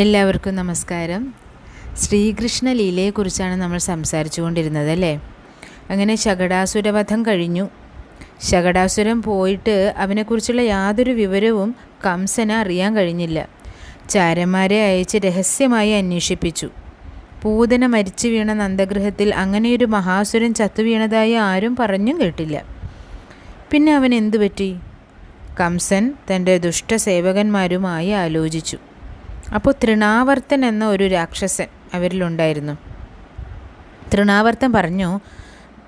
എല്ലാവർക്കും നമസ്കാരം. ശ്രീകൃഷ്ണ ലീലയെക്കുറിച്ചാണ് നമ്മൾ സംസാരിച്ചു കൊണ്ടിരുന്നത് അല്ലേ? അങ്ങനെ ശകടാസുരവധം കഴിഞ്ഞു. ശകടാസുരൻ പോയിട്ട് അവനെക്കുറിച്ചുള്ള യാതൊരു വിവരവും കംസന് അറിയാൻ കഴിഞ്ഞില്ല. ചാരന്മാരെ അയച്ച് രഹസ്യമായി അന്വേഷിപ്പിച്ചു. പൂതന മരിച്ചു വീണ നന്ദഗൃഹത്തിൽ അങ്ങനെയൊരു മഹാസുരൻ ചത്തു വീണതായി ആരും പറഞ്ഞും കേട്ടില്ല. പിന്നെ അവൻ എന്തു പറ്റി? കംസൻ തന്റെ ദുഷ്ടസേവകന്മാരുമായി ആലോചിച്ചു. അപ്പോൾ തൃണാവർത്തൻ എന്ന ഒരു രാക്ഷസൻ അവരിലുണ്ടായിരുന്നു. തൃണാവർത്തൻ പറഞ്ഞു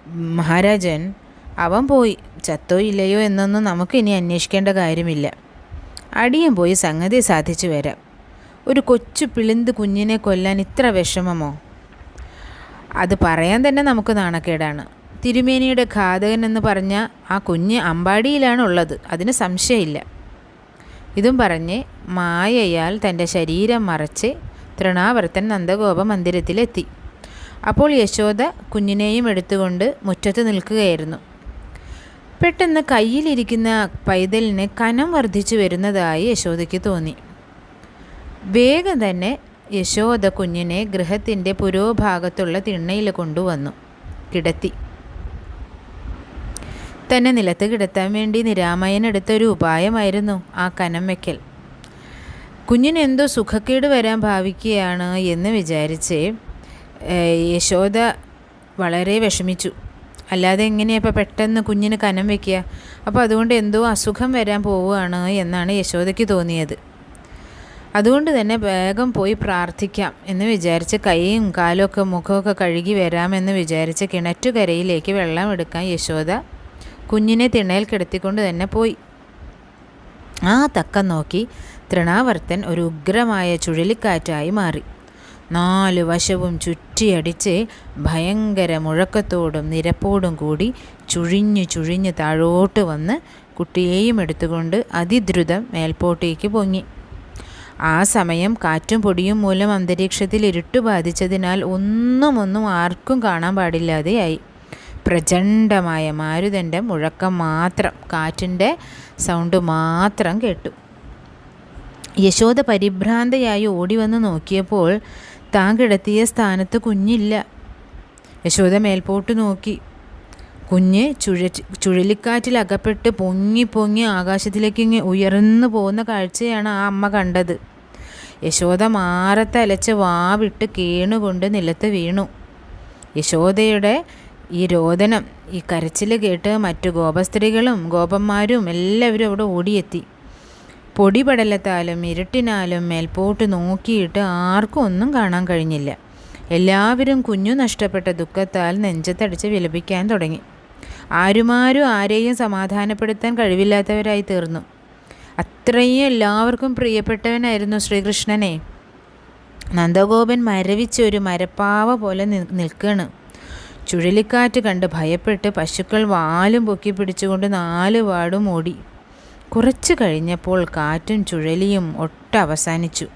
മഹാരാജൻ അവൻ പോയി. ചത്തോ ഇല്ലയോ എന്നൊന്നും നമുക്ക് ഇനി അന്വേഷിക്കേണ്ട കാര്യമില്ല. അടിയൻ പോയി സംഗതി സാധിച്ചു വരാം. ഒരു കൊച്ചു പിളിന്ത് കുഞ്ഞിനെ കൊല്ലാൻ ഇത്ര വിഷമമോ? അത് പറയാൻ തന്നെ നമുക്ക് നാണക്കേടാണ്. തിരുമേനിയുടെ ഘാതകൻ എന്ന് പറഞ്ഞ ആ കുഞ്ഞ് അമ്പാടിയിലാണ് ഉള്ളത് അതിന് സംശയമില്ല. ഇതും പറഞ്ഞ് മായയാൽ തന്റെ ശരീരം മറച്ച് തൃണാവർത്തൻ നന്ദഗോപ മന്ദിരത്തിലെത്തി. അപ്പോൾ യശോദ കുഞ്ഞിനെയും എടുത്തുകൊണ്ട് മുറ്റത്ത് നിൽക്കുകയായിരുന്നു. പെട്ടെന്ന് കയ്യിലിരിക്കുന്ന പൈതലിന് കനം വർദ്ധിച്ചു വരുന്നതായി യശോദയ്ക്ക് തോന്നി. വേഗം തന്നെ യശോദ കുഞ്ഞിനെ ഗൃഹത്തിന്റെ പുരോഭാഗത്തുള്ള തിണ്ണയിൽ കൊണ്ടുവന്നു. കിടത്തി. തന്നെ നിലത്ത് കിടത്താൻ വേണ്ടി നിരാമയൻ എടുത്തൊരു ഉപായമായിരുന്നു ആ കനം വയ്ക്കൽ കുഞ്ഞിനെന്തോ സുഖക്കേട് വരാൻ ഭാവിക്കുകയാണ് എന്ന് വിചാരിച്ച് യശോദ വളരെ വിഷമിച്ചു. അല്ലാതെ എങ്ങനെയാണ് ഇപ്പോൾ പെട്ടെന്ന് കുഞ്ഞിന് കനം വയ്ക്കുക അപ്പോൾ അതുകൊണ്ട് എന്തോ അസുഖം വരാൻ പോവുകയാണ് എന്നാണ് യശോദയ്ക്ക് തോന്നിയത്. അതുകൊണ്ട് തന്നെ വേഗം പോയി പ്രാർത്ഥിക്കാം എന്ന് വിചാരിച്ച് കൈയും കാലുമൊക്കെ മുഖമൊക്കെ കഴുകി വരാമെന്ന് വിചാരിച്ച് കിണറ്റുകരയിലേക്ക് വെള്ളം എടുക്കാൻ യശോദ കുഞ്ഞിനെ തിണയിൽ കിടത്തിക്കൊണ്ട് തന്നെ പോയി. ആ തക്കം നോക്കി തൃണാവർത്തൻ ഒരു ഉഗ്രമായ ചുഴലിക്കാറ്റായി മാറി. നാലു വശവും ചുറ്റിയടിച്ച് ഭയങ്കര മുഴക്കത്തോടും നിരപ്പോടും കൂടി ചുഴിഞ്ഞു ചുഴിഞ്ഞ് താഴോട്ട് വന്ന് കുട്ടിയെയും എടുത്തുകൊണ്ട് അതിദ്രുതം മേൽപോട്ടേക്ക് പൊങ്ങി. ആ സമയം കാറ്റും പൊടിയും മൂലം അന്തരീക്ഷത്തിൽ ഇരുട്ട് ബാധിച്ചതിനാൽ ഒന്നും ഒന്നും ആർക്കും കാണാൻ പാടില്ലാതെയായി. പ്രചണ്ഡമായ മാരുതന്റെ മുഴക്കം മാത്രം കാറ്റിന്റെ സൗണ്ട് മാത്രം കേട്ടു. യശോദ പരിഭ്രാന്തയായി ഓടി വന്ന് നോക്കിയപ്പോൾ താൻ കിടത്തിയ സ്ഥാനത്ത് കുഞ്ഞില്ല. യശോദ മേൽപോട്ട് നോക്കി. കുഞ്ഞ് ചുഴ ചുഴലിക്കാറ്റിൽ അകപ്പെട്ട് പൊങ്ങി പൊങ്ങി ആകാശത്തിലേക്ക് ഉയർന്നു പോകുന്ന കാഴ്ചയാണ് ആ അമ്മ കണ്ടത്. യശോദ മാറത്തലച്ച് വാവിട്ട് കേണുകൊണ്ട് നിലത്ത് വീണു. യശോദയുടെ ഈ രോദനം ഈ കരച്ചിൽ കേട്ട് മറ്റു ഗോപസ്ത്രീകളും ഗോപന്മാരും എല്ലാവരും അവിടെ ഓടിയെത്തി. പൊടിപടലത്താലും ഇരുട്ടിനാലും മേൽപോട്ട് നോക്കിയിട്ട് ആർക്കും ഒന്നും കാണാൻ കഴിഞ്ഞില്ല. എല്ലാവരും കുഞ്ഞു നഷ്ടപ്പെട്ട ദുഃഖത്താൽ നെഞ്ചത്തടിച്ച് വിലപിക്കാൻ തുടങ്ങി. ആരുമാരും ആരെയും സമാധാനപ്പെടുത്താൻ കഴിവില്ലാത്തവരായി തീർന്നു. അത്രയും എല്ലാവർക്കും പ്രിയപ്പെട്ടവനായിരുന്നു ശ്രീകൃഷ്ണനെ. നന്ദഗോപൻ മരവിച്ച ഒരു മരപ്പാവ പോലെ നിൽക്കുകയാണ് ചുഴലിക്കാറ്റ് കണ്ട് ഭയപ്പെട്ട് പശുക്കൾ വാലും പൊക്കി പിടിച്ചുകൊണ്ട് നാല് വാടും ഓടി. കുറച്ചു കഴിഞ്ഞപ്പോൾ കാറ്റും ചുഴലിയും ഒട്ടവസാനിച്ചു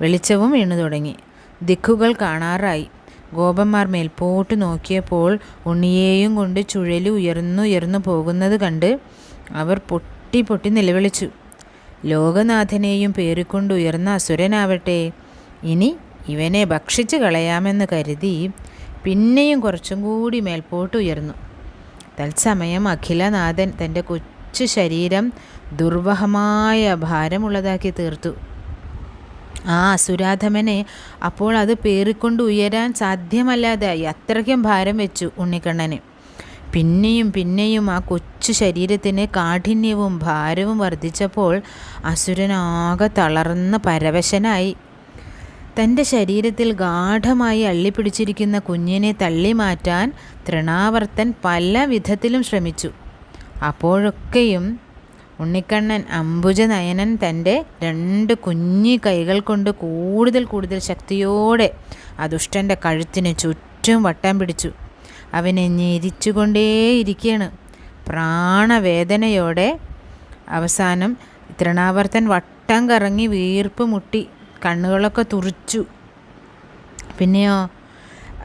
വെളിച്ചവും വീണു തുടങ്ങി. ദിക്കുകൾ കാണാറായി. ഗോപന്മാർ മേൽപോട്ട് നോക്കിയപ്പോൾ ഉണ്ണിയെയും കൊണ്ട് ചുഴലി ഉയർന്നു ഉയർന്നു പോകുന്നത് കണ്ട് അവർ പൊട്ടി പൊട്ടി നിലവിളിച്ചു. ലോകനാഥനെയും പേറിക്കൊണ്ടുയർന്ന അസുരനാവട്ടെ. ഇനി ഇവനെ ഭക്ഷിച്ചു കളയാമെന്ന് കരുതി പിന്നെയും കുറച്ചും കൂടി മേൽപോട്ട് ഉയർന്നു. തത്സമയം അഖിലനാഥൻ തന്റെ കൊച്ചു ശരീരം ദുർവഹമായ ഭാരമുള്ളതാക്കി തീർത്തു. ആ അസുരാധമനെ അപ്പോൾ അത് പേറിക്കൊണ്ട് ഉയരാൻ സാധ്യമല്ലാതായി അത്രയ്ക്കും ഭാരം വെച്ചു ഉണ്ണിക്കണ്ണന്. പിന്നെയും പിന്നെയും ആ കൊച്ചു ശരീരത്തിന് കാഠിന്യവും ഭാരവും വർദ്ധിച്ചപ്പോൾ അസുരനാകെ തളർന്ന് പരവശനായി. തന്റെ ശരീരത്തിൽ ഗാഠമായി അള്ളിപ്പിടിച്ചിരിക്കുന്ന കുഞ്ഞിനെ തള്ളി മാറ്റാൻ തൃണാവർത്തൻ പല വിധത്തിലും ശ്രമിച്ചു. അപ്പോഴൊക്കെയും ഉണ്ണിക്കണ്ണൻ അംബുജനയനൻ തന്റെ രണ്ട് കുഞ്ഞി കൈകൾ കൊണ്ട് കൂടുതൽ കൂടുതൽ ശക്തിയോടെ ആ ദുഷ്ടന്റെ കഴുത്തിന് ചുറ്റും വട്ടം പിടിച്ചു. അവനെ ഞെരിച്ചുകൊണ്ടേയിരിക്കുകയാണ് പ്രാണവേദനയോടെ അവസാനം തൃണാവർത്തൻ വട്ടം കറങ്ങി വീർപ്പ് മുട്ടി. കണ്ണുകളൊക്കെ തുറിച്ചു. പിന്നെയോ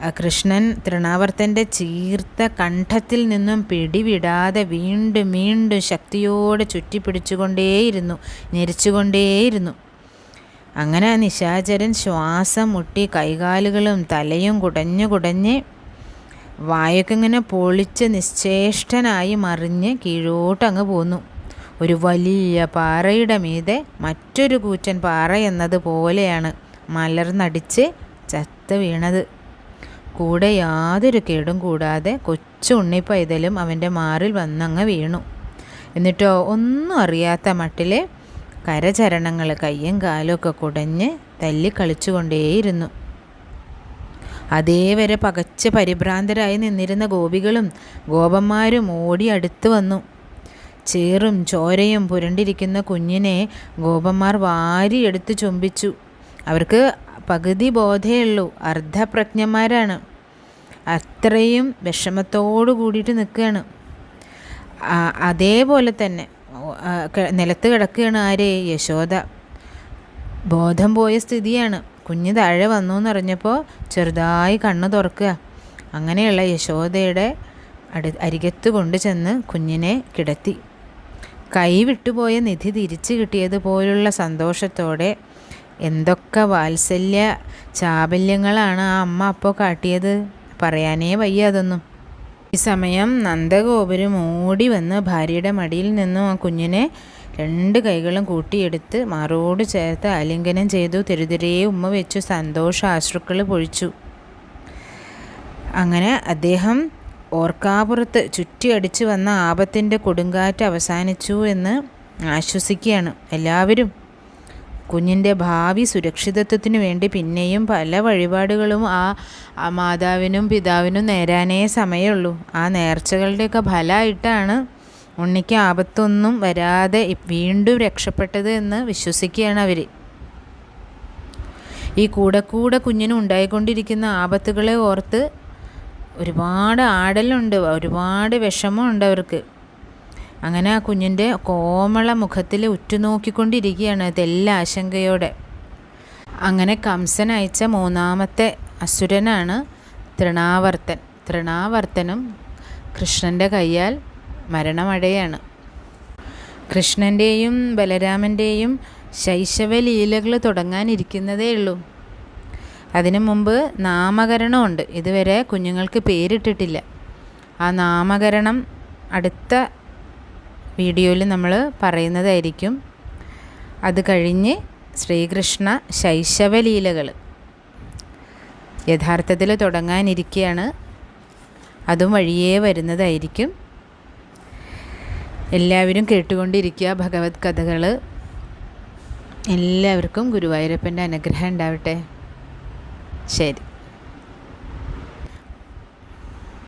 കൃഷ്ണൻ തൃണാവർത്തന്റെ ചീർത്ത കണ്ഠത്തിൽ നിന്നും പിടിവിടാതെ വീണ്ടും വീണ്ടും ശക്തിയോടെ ചുറ്റിപ്പിടിച്ചുകൊണ്ടേയിരുന്നു ഞെരിച്ചുകൊണ്ടേയിരുന്നു. അങ്ങനെ നിശാചരൻ ശ്വാസം മുട്ടി കൈകാലുകളും തലയും കുടഞ്ഞു കുടഞ്ഞ് വായൊക്കെ ഇങ്ങനെ പൊളിച്ച് നിശ്ചേഷ്ടനായി മറിഞ്ഞ് കീഴോട്ടങ്ങ് പോന്നു. ഒരു വലിയ പാറയുടെ മീതെ മറ്റൊരു കൂറ്റൻ പാറ എന്നതുപോലെയാണ് മലർന്നടിച്ച് ചത്ത് വീണത്. കൂടെ യാതൊരു കേടും കൂടാതെ കൊച്ചു ഉണ്ണിപ്പൈതലും അവന്റെ മാറിൽ വന്നങ്ങ് വീണു. എന്നിട്ടോ ഒന്നും അറിയാത്ത മട്ടിലെ കരചരണങ്ങൾ കയ്യും കാലും ഒക്കെ കുടഞ്ഞ് തല്ലി കളിച്ചുകൊണ്ടേയിരുന്നു അതേവരെ പകച്ച് പരിഭ്രാന്തരായി നിന്നിരുന്ന ഗോപികളും ഗോപന്മാരും ഓടി അടുത്ത് വന്നു. ചേറും ചോരയും പുരണ്ടിരിക്കുന്ന കുഞ്ഞിനെ ഗോപന്മാർ വാരിയെടുത്ത് ചുംബിച്ചു അവർക്ക് പകുതി ഉള്ളൂ. അർദ്ധപ്രജ്ഞന്മാരാണ്. അത്രയും വിഷമത്തോടു കൂടിയിട്ട് നിൽക്കുകയാണ്. അതേപോലെ തന്നെ നിലത്ത് കിടക്കുകയാണ് ആരെ? യശോദ. ബോധം പോയ സ്ഥിതിയാണ്. കുഞ്ഞ് താഴെ വന്നു എന്നറിഞ്ഞപ്പോൾ ചെറുതായി കണ്ണ് തുറക്കുക. അങ്ങനെയുള്ള യശോദയുടെ അടു അരികത്ത് കൊണ്ട് ചെന്ന് കുഞ്ഞിനെ കിടത്തി. കൈ വിട്ടുപോയ നിധി തിരിച്ചു കിട്ടിയതുപോലുള്ള സന്തോഷത്തോടെ എന്തൊക്കെ വാത്സല്യ ചാബല്യങ്ങളാണ് ആ അമ്മ അപ്പോൾ കാട്ടിയത്? പറയാനേ വയ്യ അതൊന്നും. ഈ സമയം നന്ദഗോപുരം ഓടി വന്ന് ഭാര്യയുടെ മടിയിൽ നിന്നും ആ കുഞ്ഞിനെ രണ്ട് കൈകളും കൂട്ടിയെടുത്ത് മാറോട് ചേർത്ത് ആലിംഗനം ചെയ്തു തെരുതിരേ ഉമ്മ വെച്ചു സന്തോഷ ആശ്രുക്കൾ പൊഴിച്ചു. അങ്ങനെ അദ്ദേഹം ഓർക്കാപുറത്ത് ചുറ്റിയടിച്ചു വന്ന ആപത്തിന്റെ കൊടുങ്കാറ്റ് അവസാനിച്ചു എന്ന് ആശ്വസിക്കുകയാണ് എല്ലാവരും. കുഞ്ഞിന്റെ ഭാവി സുരക്ഷിതത്വത്തിനു വേണ്ടി പിന്നെയും പല വഴിപാടുകളും ആ മാതാവിനും പിതാവിനും നേരാനേ സമയമുള്ളൂ. ആ നേർച്ചകളുടെയൊക്കെ ഫലമായിട്ടാണ് ഉണ്ണിക്ക് ആപത്തൊന്നും വരാതെ വീണ്ടും രക്ഷപ്പെട്ടത് എന്ന് വിശ്വസിക്കുകയാണ് അവർ ഈ കൂടെ കൂടെ കുഞ്ഞിന് ഉണ്ടായിക്കൊണ്ടിരിക്കുന്ന ആപത്തുകളെ ഓർത്ത് ഒരുപാട് ആടലുണ്ട് ഒരുപാട് വിഷമമുണ്ട് അവർക്ക്. അങ്ങനെ ആ കുഞ്ഞിന്റെ കോമള മുഖത്തിൽ ഉറ്റുനോക്കിക്കൊണ്ടിരിക്കുകയാണ് ഇതെല്ലാം ആശങ്കയോടെ. അങ്ങനെ കംസൻ അയച്ച മൂന്നാമത്തെ അസുരനാണ് തൃണാവർത്തൻ. തൃണാവർത്തനും കൃഷ്ണന്റെ കയ്യാൽ മരണമടയാണ് കൃഷ്ണന്റെയും ബലരാമന്റെയും ശൈശവ ലീലകൾ തുടങ്ങാനിരിക്കുന്നതേ ഉള്ളൂ. അതിനു മുമ്പ് നാമകരണമുണ്ട്. ഇതുവരെ കുഞ്ഞുങ്ങൾക്ക് പേരിട്ടിട്ടില്ല. ആ നാമകരണം അടുത്ത വീഡിയോയിൽ നമ്മൾ പറയുന്നതായിരിക്കും. അത് കഴിഞ്ഞ് ശ്രീകൃഷ്ണ ശൈശവലീലകൾ യഥാർത്ഥത്തിൽ തുടങ്ങാനിരിക്കുകയാണ് അതും വഴിയേ വരുന്നതായിരിക്കും. എല്ലാവരും കേട്ടുകൊണ്ടിരിക്കുക ഭഗവത് കഥകൾ എല്ലാവർക്കും ഗുരുവായൂരപ്പന്റെ അനുഗ്രഹം ഉണ്ടാവട്ടെ. ശരി